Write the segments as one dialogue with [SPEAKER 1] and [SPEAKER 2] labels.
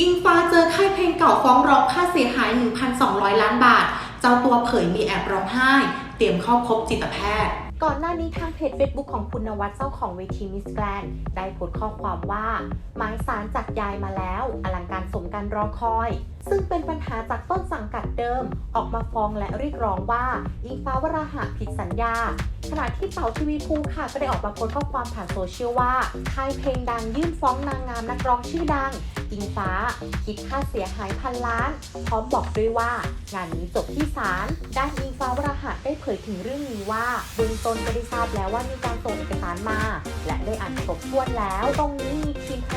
[SPEAKER 1] อิงฟ้าเจอค่ายเพลงเก่าฟ้องร้องค่าเสียหาย 1,200 ล้านบาท เจ้าตัวเผยมีแอบร้องไห้ เตรียมเข้าพบจิตแพทย์
[SPEAKER 2] ก่อนหน้านี้ทางเพจ Facebook ของคุณนวัดเจ้าของเวทีมิสแกรนได้โพสต์ข้อความว่า หมายสารจากยายมาแล้ว อลังการสมการรอคอย ซึ่งเป็นปัญหาจากต้นสังกัด เดิม ออกมาฟ้องและเรียกร้องว่า อิงฟ้าวราหะผิดสัญญา ขณะที่เต่าทีวีภูค่ะ ก็ได้ออกมาโพสต์ข้อความผ่านโซเชียลว่าค่ายเพลงดังยื่นฟ้องนางงามนักร้องชื่อดัง อิงฟ้า คิดค่าเสียหายพันล้าน พร้อมบอกด้วยว่า งานนี้จบที่ศาลด้านอิงฟ้าวราหะได้เผยถึงเรื่องนี้ว่าเบื้องต้นก็ได้ทราบแล้วว่ามีการส่งเอกสารมา และได้อ่านครบถ้วนแล้ว ตรงนี้มีทีมท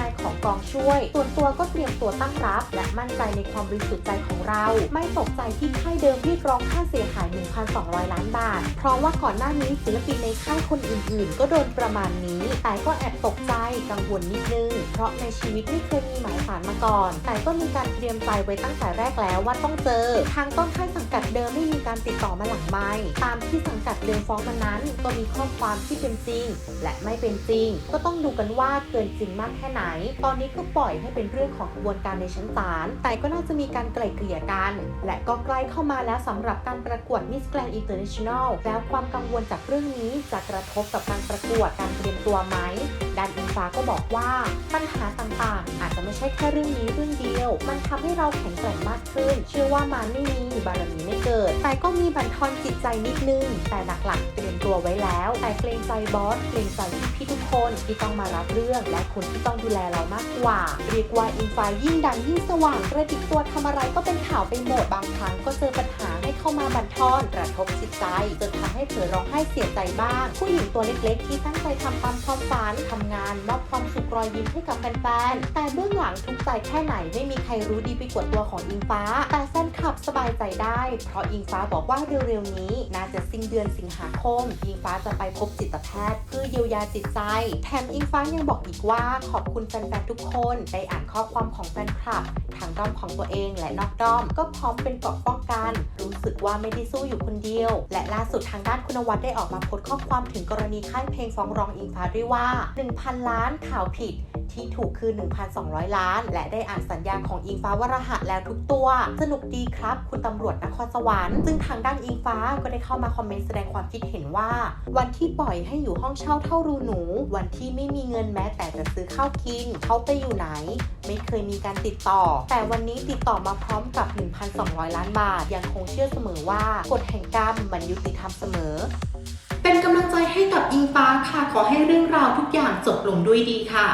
[SPEAKER 2] กองช่วย ส่วนตัวก็เตรียมตัวตั้งรับ และมั่นใจในความบริสุทธิ์ใจของเรา ไม่ตกใจที่ค่ายเดิมที่ กร้องค่าเสียหาย 1,200 ล้านบาท เพราะว่าก่อนหน้านี้ศิลปินในค่ายคนอื่นๆ ก็โดนประมาณนี้ แต่ก็แอบตกใจกังวลนิดนึง เพราะในชีวิตไม่เคยมีหมายสารมาก่อน แต่ก็มีการเตรียมใจไว้ตั้งแต่แรกแล้วว่าต้องเจอ ทางต้นค่ายสังกัดเดิมไม่มีการติดต่อมาหลังไม้ตามที่สังกัดเดิมฟ้องมานั้น ก็มีข้อความที่เป็นจริง และไม่เป็นจริง ก็ต้องดูกันว่าเกินจริงมากแค่ไหน ตอนนี้ก็ปล่อยให้เป็นเรื่องของกระบวนการในชั้นศาลแต่ก็น่าจะมีการไกล่เกลี่ยกัน และก็ใกล้เข้ามาแล้วสำหรับการประกวด Miss Grand International แล้วความกังวลจากเรื่องนี้จะกระทบกับการประกวดการเตรียมตัวไหม ด้านอิงฟ้าก็บอกว่าปัญหาต่างๆ อาจจะไม่ใช่แค่เรื่องนี้เรื่องเดียว มันทำให้เราแข็งแกร่งมากขึ้น เชื่อว่ามันไม่มีบารมีไม่เกิด แต่ก็มีบั่นทอนจิตใจนิดนึง แต่หลักๆเตรียมตัวไว้แล้ว แต่เกรงใจบอสเกรงใจพี่ทุกคนที่ต้องมารับเรื่องและคนที่ต้องดูแลเรามากกว่า เรียกว่าอิงฟ้ายิ่งดังยิ่งสว่างกระดิกตัวทำอะไรก็เป็นข่าวไปหมดบางครั้งก็เจอปัญหาให้เข้ามาบั่นทอนกระทบจิตใจจนทำให้เผลอร้องไห้เสียใจบ้าง ผู้หญิงตัวเล็กๆ ที่ตั้งใจทำตามความฝันทำงานมอบความสุขรอยยิ้มให้กับแฟนๆ แต่เบื้องหลังทุกใจแค่ไหนไม่มีใครรู้ดีไปกว่าตัวของอิงฟ้า แต่แฟนคลับสบายใจได้ เพราะอิงฟ้าบอกว่าเร็วๆนี้ น่าจะสิ้นเดือนสิงหาคม อิงฟ้าจะไปพบจิตแพทย์เพื่อเยียวยาจิตใจ แถมอิงฟ้ายังบอกอีกว่าขอบคุณแฟนๆทุกคนได้อ่านข้อความของแฟนคลับ งด้อมของตัวเองและนอกด้อม ก็พร้อมเป็นเกราะป้องกัน รู้สึกว่าไม่ได้สู้อยู่คนเดียว และล่าสุดทางด้านคุณวัดได้ออกมาโพสต์ข้อความถึงกรณีค่ายเพลงฟ้องร้องอิงฟ้าด้วยว่า 1,000 ล้านข่าวผิด ที่ถูกคือ 1,200 ล้าน และได้อ่านสัญญาของอิงฟ้าวรหะแล้วทุกตัว สนุกดีครับ คุณตำรวจนครสวรรค์ซึ่งทางด้านอิงฟ้าก็ได้เข้ามาคอมเมนต์แสดงความคิดเห็นว่า วันที่ปล่อยให้อยู่ห้องเช่าเท่ารูหนู วันที่ไม่มีเงินแม้แต่จะซื้อข้าวกินเขาไปอยู่ไหน ไม่เคยมีการติดต่อ แต่วันนี้ติดต่อมาพร้อมกับ 1,200 ล้านบาท ยังคงเชื่อเสมอว่ากฎแห่งกรรมมันยุติธรรมเสมอ
[SPEAKER 1] เป็นกำลังใจให้กับอิงฟ้าค่ะ ขอให้เรื่องราวทุกอย่างจบลงด้วยดีค่ะ